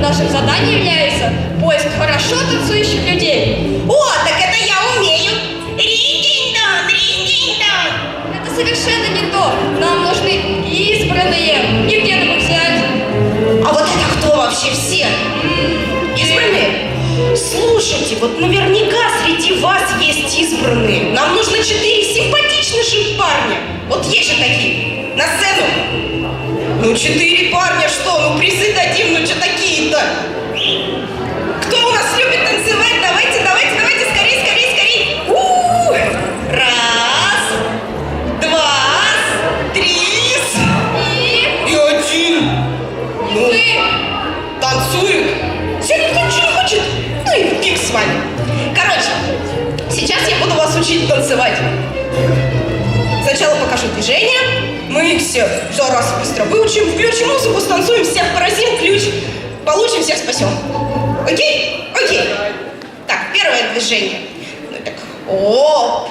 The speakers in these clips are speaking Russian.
Нашим заданием является поиск хорошо танцующих людей. О, так это я умею. Рин-динь-дон, рин-динь-дон. Это совершенно не то. Нам нужны избранные. И где нам их взять? А вот это кто вообще все? Избранные? Слушайте, вот наверняка среди вас есть избранные. Нам нужно четыре симпатичнейших парня. Вот есть же такие. На сцену. Ну, четыре парня, что? Ну, призы дадим, ну, что такие-то? Кто у нас любит танцевать? Давайте, давайте, давайте, скорее, скорее, скорее. У Раз, два, три, И и один. Ну, вы. танцует. Все никто ничего не хочет. Ну и фиг с вами. Короче, сейчас я буду вас учить танцевать. Сначала покажу движение. Мы их все за раз быстро выучим, включим музыку, станцуем, всех поразим, ключ. Получим, всех спасем. Окей? Окей. Так, первое движение. Ну так, оп,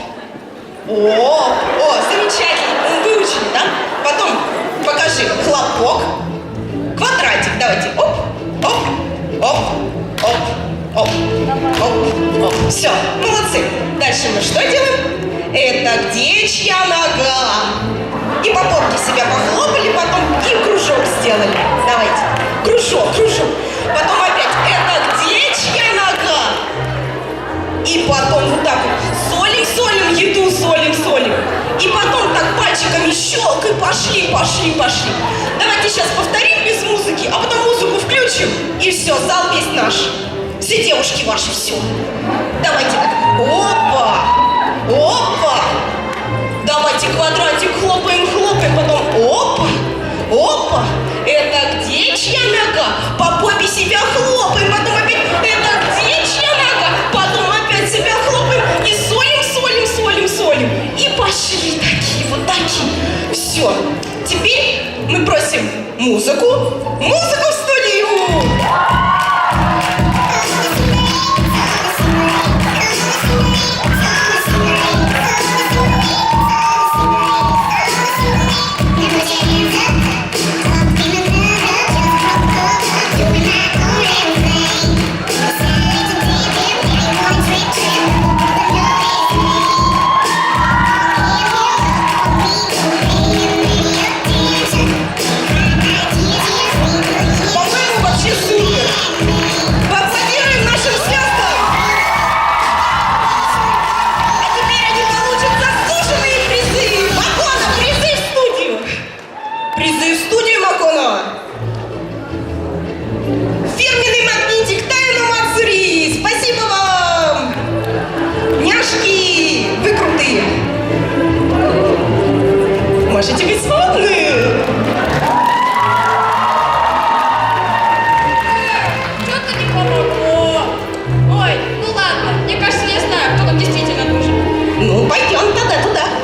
о, о, замечательно, Ну, выучили, да? Потом покажи хлопок, квадратик, давайте, оп, оп, оп, оп, оп, оп, оп. Все, молодцы. Дальше мы что делаем? Это где чья нога? И по попке себя похлопали, потом и кружок сделали. Кружок, кружок. Потом опять, это где чья нога? И потом вот так солим, солим, еду солим, солим. И потом так пальчиками щелк и пошли, пошли, пошли. Давайте сейчас повторим без музыки, а потом музыку включим. И все, зал весь наш. Все девушки ваши, все. Давайте так. Опа! Опа! Давайте квадратик хлопаем, хлопаем, потом опа! Опа! Нога? По попе себя хлопаем, потом опять это где чья нога? Потом опять себя хлопаем и солим, солим, солим, солим. И пошли такие, вот такие. Все. Теперь мы просим музыку. Музыку в студию! мне кажется, я знаю, кто там действительно нужен. Ну, пойдем тогда туда.